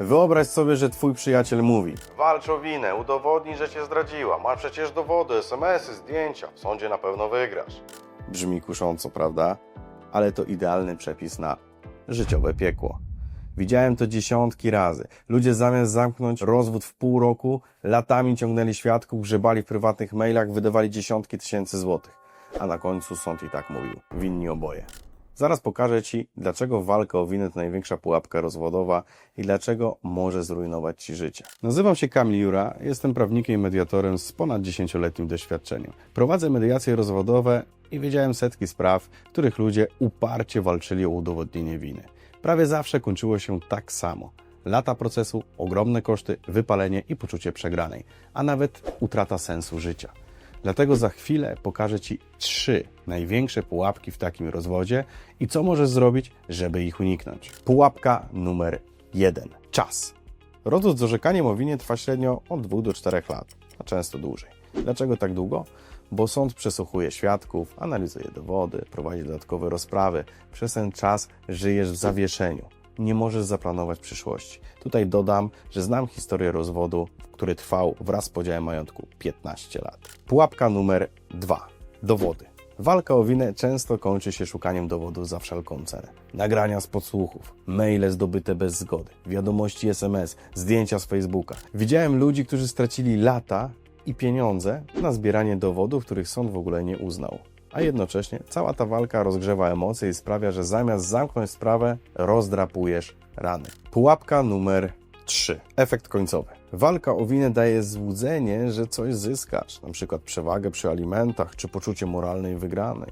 Wyobraź sobie, że twój przyjaciel mówi Walcz o winę, udowodnij, że cię zdradziła. Ma przecież dowody, smsy, zdjęcia. W sądzie na pewno wygrasz. Brzmi kusząco, prawda? Ale to idealny przepis na życiowe piekło. Widziałem to dziesiątki razy. Ludzie zamiast zamknąć rozwód w pół roku, latami ciągnęli świadków, grzebali w prywatnych mailach, wydawali dziesiątki tysięcy złotych. A na końcu sąd i tak mówił, winni oboje. Zaraz pokażę Ci, dlaczego walka o winę to największa pułapka rozwodowa i dlaczego może zrujnować Ci życie. Nazywam się Kamil Jura, jestem prawnikiem i mediatorem z ponad 10-letnim doświadczeniem. Prowadzę mediacje rozwodowe i wiedziałem setki spraw, w których ludzie uparcie walczyli o udowodnienie winy. Prawie zawsze kończyło się tak samo. Lata procesu, ogromne koszty, wypalenie i poczucie przegranej, a nawet utrata sensu życia. Dlatego za chwilę pokażę Ci trzy największe pułapki w takim rozwodzie i co możesz zrobić, żeby ich uniknąć. Pułapka numer jeden. Czas. Rozwód z orzekaniem o winie trwa średnio od 2 do 4 lat, a często dłużej. Dlaczego tak długo? Bo sąd przesłuchuje świadków, analizuje dowody, prowadzi dodatkowe rozprawy. Przez ten czas żyjesz w zawieszeniu. Nie możesz zaplanować przyszłości. Tutaj dodam, że znam historię rozwodu, który trwał wraz z podziałem majątku 15 lat. Pułapka numer dwa. Dowody. Walka o winę często kończy się szukaniem dowodów za wszelką cenę. Nagrania z podsłuchów, maile zdobyte bez zgody, wiadomości SMS, zdjęcia z Facebooka. Widziałem ludzi, którzy stracili lata i pieniądze na zbieranie dowodów, których sąd w ogóle nie uznał. A jednocześnie cała ta walka rozgrzewa emocje i sprawia, że zamiast zamknąć sprawę, rozdrapujesz rany. Pułapka numer 3. Efekt końcowy. Walka o winę daje złudzenie, że coś zyskasz, przykład przewagę przy alimentach czy poczucie moralnej wygranej.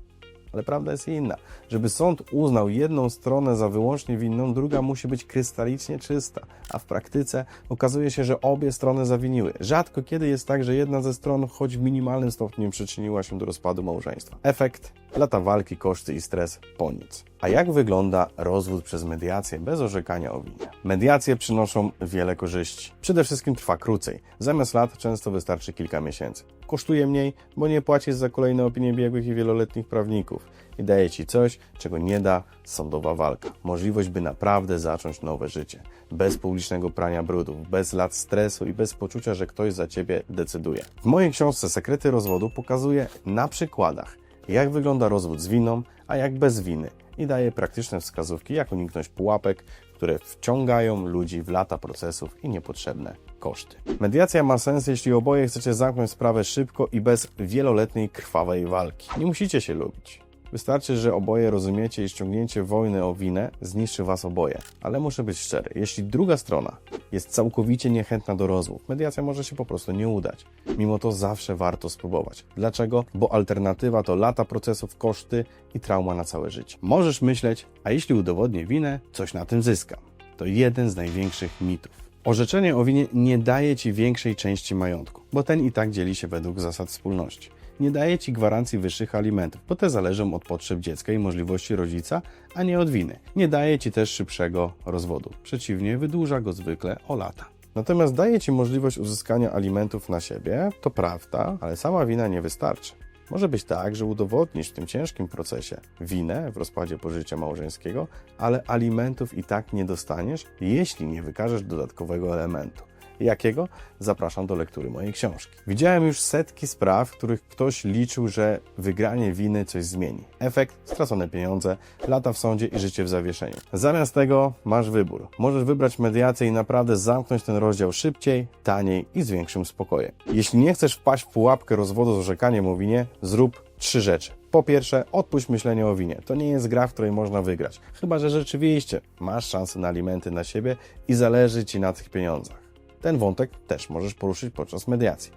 Ale prawda jest inna. Żeby sąd uznał jedną stronę za wyłącznie winną, druga musi być krystalicznie czysta, a w praktyce okazuje się, że obie strony zawiniły. Rzadko kiedy jest tak, że jedna ze stron choć w minimalnym stopniu przyczyniła się do rozpadu małżeństwa. Efekt lata walki, koszty i stres po nic. A jak wygląda rozwód przez mediację bez orzekania o winie? Mediacje przynoszą wiele korzyści. Przede wszystkim trwa krócej. Zamiast lat często wystarczy kilka miesięcy. Kosztuje mniej, bo nie płacisz za kolejne opinie biegłych i wieloletnich prawników. I daje ci coś, czego nie da sądowa walka. Możliwość, by naprawdę zacząć nowe życie. Bez publicznego prania brudów, bez lat stresu i bez poczucia, że ktoś za ciebie decyduje. W mojej książce Sekrety rozwodu pokazuję na przykładach, jak wygląda rozwód z winą, a jak bez winy i daje praktyczne wskazówki, jak uniknąć pułapek, które wciągają ludzi w lata procesów i niepotrzebne koszty. Mediacja ma sens, jeśli oboje chcecie zamknąć sprawę szybko i bez wieloletniej krwawej walki. Nie musicie się lubić. Wystarczy, że oboje rozumiecie, iż ciągnięcie wojny o winę zniszczy was oboje. Ale muszę być szczery, jeśli druga strona jest całkowicie niechętna do rozmów, mediacja może się po prostu nie udać. Mimo to zawsze warto spróbować. Dlaczego? Bo alternatywa to lata procesów, koszty i trauma na całe życie. Możesz myśleć, a jeśli udowodnię winę, coś na tym zyskam. To jeden z największych mitów. Orzeczenie o winie nie daje ci większej części majątku, bo ten i tak dzieli się według zasad wspólności. Nie daje ci gwarancji wyższych alimentów, bo te zależą od potrzeb dziecka i możliwości rodzica, a nie od winy. Nie daje ci też szybszego rozwodu. Przeciwnie, wydłuża go zwykle o lata. Natomiast daje ci możliwość uzyskania alimentów na siebie, to prawda, ale sama wina nie wystarczy. Może być tak, że udowodnisz w tym ciężkim procesie winę w rozpadzie pożycia małżeńskiego, ale alimentów i tak nie dostaniesz, jeśli nie wykażesz dodatkowego elementu. Jakiego? Zapraszam do lektury mojej książki. Widziałem już setki spraw, w których ktoś liczył, że wygranie winy coś zmieni. Efekt? Stracone pieniądze, lata w sądzie i życie w zawieszeniu. Zamiast tego masz wybór. Możesz wybrać mediację i naprawdę zamknąć ten rozdział szybciej, taniej i z większym spokojem. Jeśli nie chcesz wpaść w pułapkę rozwodu z orzekaniem o winie, zrób trzy rzeczy. Po pierwsze, odpuść myślenie o winie. To nie jest gra, w której można wygrać. Chyba, że rzeczywiście masz szansę na alimenty na siebie i zależy ci na tych pieniądzach. Ten wątek też możesz poruszyć podczas mediacji.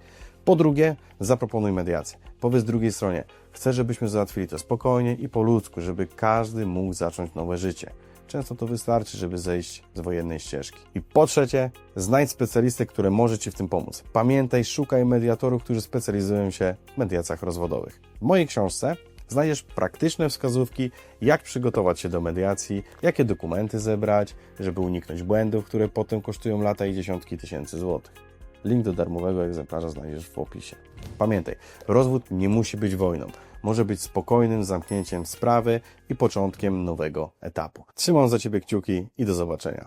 Po drugie, zaproponuj mediację. Powiedz drugiej stronie, chcę, żebyśmy załatwili to spokojnie i po ludzku, żeby każdy mógł zacząć nowe życie. Często to wystarczy, żeby zejść z wojennej ścieżki. I po trzecie, znajdź specjalistę, który może Ci w tym pomóc. Pamiętaj, szukaj mediatorów, którzy specjalizują się w mediacjach rozwodowych. W mojej książce znajdziesz praktyczne wskazówki, jak przygotować się do mediacji, jakie dokumenty zebrać, żeby uniknąć błędów, które potem kosztują lata i dziesiątki tysięcy złotych. Link do darmowego egzemplarza znajdziesz w opisie. Pamiętaj, rozwód nie musi być wojną. Może być spokojnym zamknięciem sprawy i początkiem nowego etapu. Trzymam za Ciebie kciuki i do zobaczenia.